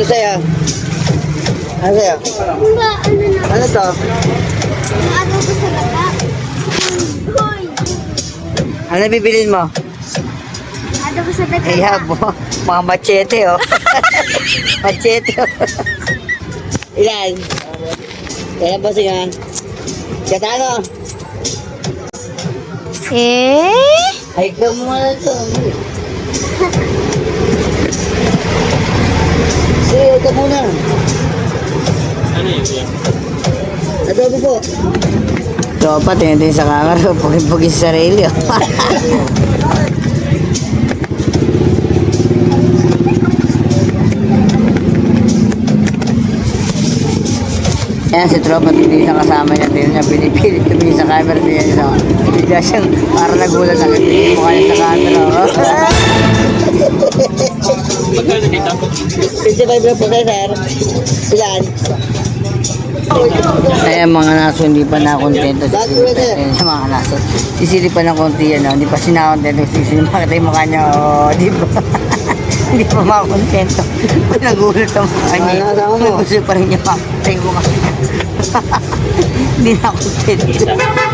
Ano sa'yo? Ano sa'yo? Ba, ano na? Ano to? Ano ko sa bata? Hoy! Ano bibilin mo? Ano ko sa bata? Ay, habo. Mga machete, oh. machete, oh. Ilan? Kaya ba siya? Katano? Eh? Ay, ka muna to. Adobo po. Tropa, tingin sa camera. Pugin-pugin sa sarili. Ayan si Tropa, hindi siya kasama niya. Tingnan niya, pinipilit tumingin sa camera niya. So, bigla siyang para nagulat na tingin mo kanya sa camera. Magkano dito? 55 lang po kayo, sir. Ilan? Ayan mga naso, hindi pa nakontento si Silip. Ayan yung mga naso. Sisilip pa ng konti yan, hindi pa sinakontento. Sisilip, makita yung mukha niya, oh, di ba? hindi pa makakontento. Nagulat ang mukha niya. Gusto pa rin niya makita yung mukha niya. Hindi na kontento.